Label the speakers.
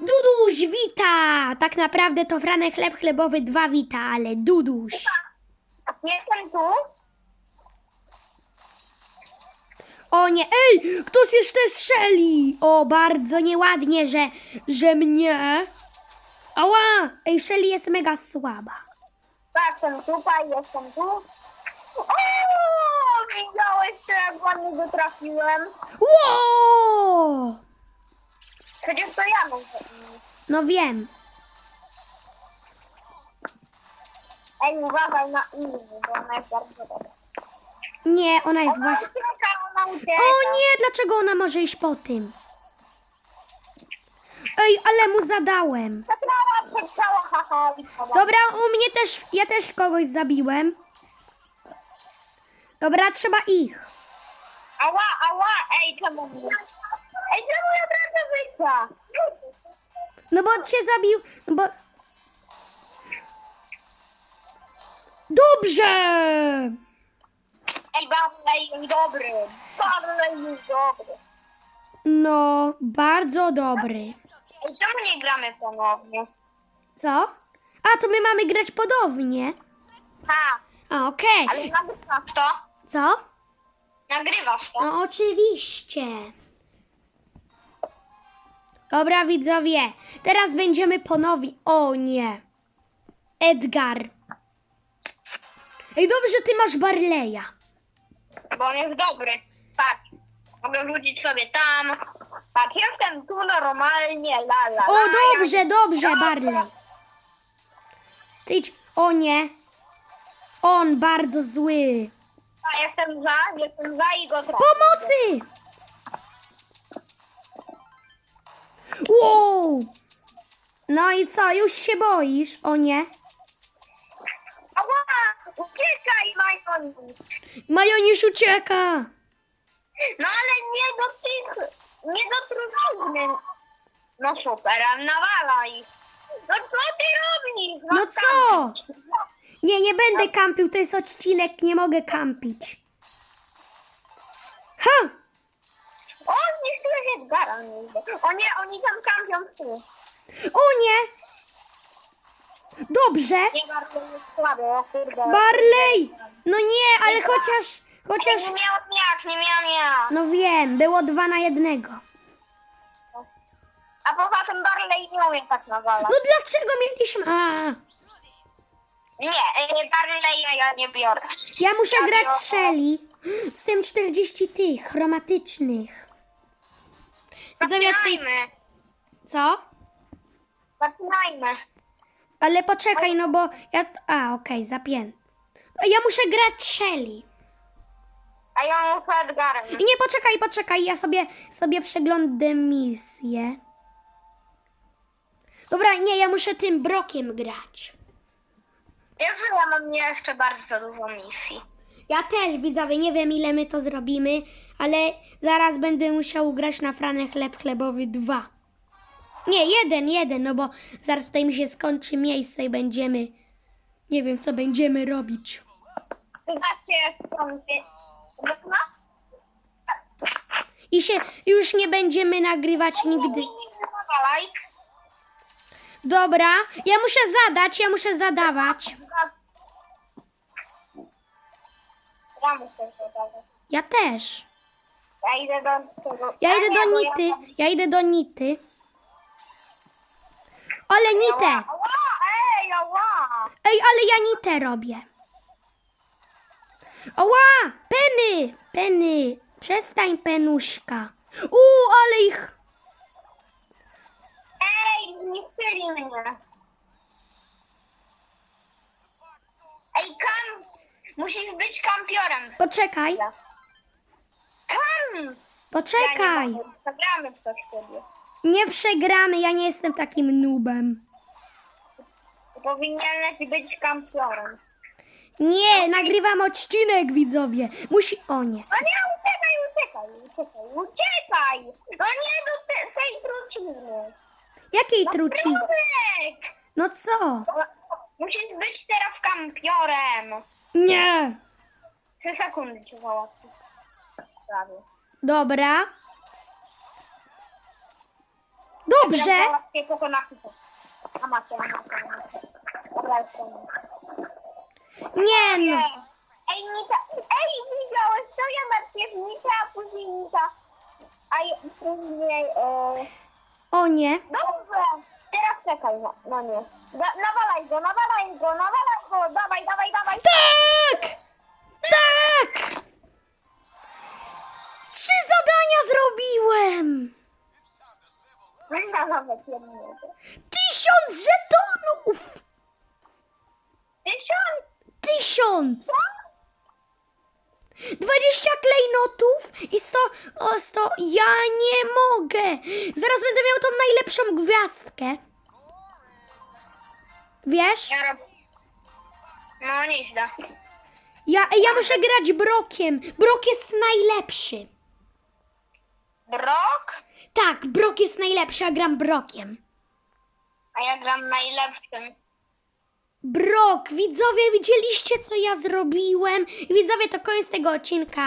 Speaker 1: Duduś wita! Tak naprawdę to Franek Chleb Chlebowy 2 wita, ale Duduś.
Speaker 2: Jestem tu.
Speaker 1: O nie, ej! Ktoś jeszcze strzeli! O, bardzo nieładnie, że, że mnie... Ała! Ej, Shelly jest mega słaba.
Speaker 2: Tak, Jestem tutaj, jestem tu. O, widziałeś, czy jak ładnie go trafiłem?
Speaker 1: Ło!
Speaker 2: Przecież to ja mam.
Speaker 1: No wiem.
Speaker 2: Ej, uważaj na inny, bo ona jest bardzo dobra.
Speaker 1: Nie, ona jest
Speaker 2: Ona
Speaker 1: właśnie...
Speaker 2: ucieka, ona ucieka.
Speaker 1: O nie, dlaczego ona może iść po tym? Ej, ale mu zadałem.
Speaker 2: Przegrała, przegrała, haha. i szkoda.
Speaker 1: Dobra, u mnie też, ja też kogoś zabiłem. Dobra, trzeba ich.
Speaker 2: Ała, ała, ej, czemu mnie? Życia?
Speaker 1: No bo cię zabił, no bo... Dobrze!
Speaker 2: Ej, Barley jest dobry. Barley jest dobry.
Speaker 1: No, bardzo dobry.
Speaker 2: Ej, czemu nie gramy ponownie?
Speaker 1: Co? A, to my mamy grać podobnie.
Speaker 2: Ha,
Speaker 1: A, okej.
Speaker 2: ale nagrywasz to?
Speaker 1: Co?
Speaker 2: Nagrywasz to?
Speaker 1: No oczywiście. Dobra, widzowie. Teraz będziemy ponownie... O nie. Edgar. Ej, dobrze, ty masz Barleya.
Speaker 2: Bo on jest dobry. Patrz, mogę rzucić sobie tam. Patrz, jestem tu normalnie, la la
Speaker 1: O,
Speaker 2: la.
Speaker 1: dobrze, dobrze, Barley. Ty idź. O nie. On bardzo zły.
Speaker 2: Ja jestem za, jestem za i go trafię.
Speaker 1: Pomocy! Wow! No i co, już się boisz? O nie.
Speaker 2: Ała, uciekaj, Majkon.
Speaker 1: Majonisz ucieka.
Speaker 2: No ale nie do tych, nie do trudnych. No super, a nawala ich. No co ty robisz?
Speaker 1: No co? Nie, nie będę kampił, to jest odcinek, nie mogę kampić. Ha!
Speaker 2: O, zniszczyłeś Edgara. O nie, oni tam kampią tu.
Speaker 1: O nie! Dobrze.
Speaker 2: Nie, bardzo jest słaby, o kurde.
Speaker 1: Barley! No nie, ale chociaż, chociaż...
Speaker 2: nie miałem jak, nie miałem jak.
Speaker 1: No wiem, było dwa na jednego.
Speaker 2: A poza tym Barley nie umie tak nawalać.
Speaker 1: No dlaczego mieliśmy... A,
Speaker 2: Nie, e, Barley ja nie biorę.
Speaker 1: ja muszę
Speaker 2: Ja
Speaker 1: grać
Speaker 2: biorę.
Speaker 1: Shelly z tym 40 tych chromatycznych.
Speaker 2: Zaczynajmy.
Speaker 1: Co?
Speaker 2: Zaczynajmy.
Speaker 1: Ale poczekaj, no bo ja... A, okej, zapięty. Ja muszę grać Shelly.
Speaker 2: A ja muszę Edgarem.
Speaker 1: I nie, poczekaj, poczekaj, ja sobie, sobie przeglądam misję. Dobra, nie, ja muszę tym brokiem grać.
Speaker 2: Wiesz, że ja mam jeszcze bardzo dużo misji.
Speaker 1: Ja też, widzowie, nie wiem ile my to zrobimy, ale zaraz będę musiał grać na Franę Chleb Chlebowy 2. Nie, jeden, jeden, no bo zaraz tutaj mi się skończy miejsce i będziemy... Nie wiem, co będziemy robić.
Speaker 2: Zobaczcie, No,
Speaker 1: I się już nie będziemy nagrywać nigdy. Dobra, ja muszę zadać, ja muszę zadawać.
Speaker 2: Ja muszę zadawać.
Speaker 1: Ja też.
Speaker 2: Ja idę do tego.
Speaker 1: Ja idę
Speaker 2: nie,
Speaker 1: do Nity.
Speaker 2: Ja...
Speaker 1: Idę do Nity. Ale Nitę.
Speaker 2: Ała, ej, ała.
Speaker 1: Ej, ale ja Nitę robię. Oła! Penny! Penny! Przestań, penuśka. Uuu, ale ich...
Speaker 2: Ej, zniszczyli mnie. Ej, kam... Musisz być kampiorem.
Speaker 1: Poczekaj,
Speaker 2: Kam! Ja
Speaker 1: poczekaj.
Speaker 2: nie mogę. Zagramy w to.
Speaker 1: Nie przegramy, ja nie jestem takim nubem.
Speaker 2: Powinieneś być kampiorem.
Speaker 1: Nie, nagrywam odcinek, widzowie. Musi... O nie.
Speaker 2: No nie, uciekaj, uciekaj, uciekaj, uciekaj! No nie do te, tej trucizny.
Speaker 1: Jakiej truci?
Speaker 2: Trudek!
Speaker 1: No co?
Speaker 2: Musisz być teraz kampiorem.
Speaker 1: Nie.
Speaker 2: Trzy sekundy cię załatwię. Prawie.
Speaker 1: Dobra. Dobrze.
Speaker 2: Załatwię. A macie, a macie, a macie. Dobra, już koniec.
Speaker 1: Nie no.
Speaker 2: Ej, Nika, ej, widziałeś to? Ja najpierw Nika, a później Nika. A ja- później, e...
Speaker 1: O nie.
Speaker 2: Dobrze, teraz czekaj, no, no nie. Da, nawalaj go, nawalaj go, nawalaj go, dawaj, dawaj, dawaj.
Speaker 1: Tak! Tak! Trzy zadania zrobiłem!
Speaker 2: Ja nawet.
Speaker 1: Tysiąc żetonów!
Speaker 2: Tysiąc,
Speaker 1: Tysiąc! 20 klejnotów i 100, o 100, ja nie mogę! Zaraz będę miał tą najlepszą gwiazdkę. Wiesz?
Speaker 2: ja robię. No nieźle.
Speaker 1: Ja, ja muszę grać Brokiem. Brok jest najlepszy.
Speaker 2: Brok,
Speaker 1: Tak, Brok jest najlepszy, a gram Brokiem.
Speaker 2: a ja gram najlepszym.
Speaker 1: Brok, widzowie, widzieliście co ja zrobiłem? Widzowie, to koniec tego odcinka.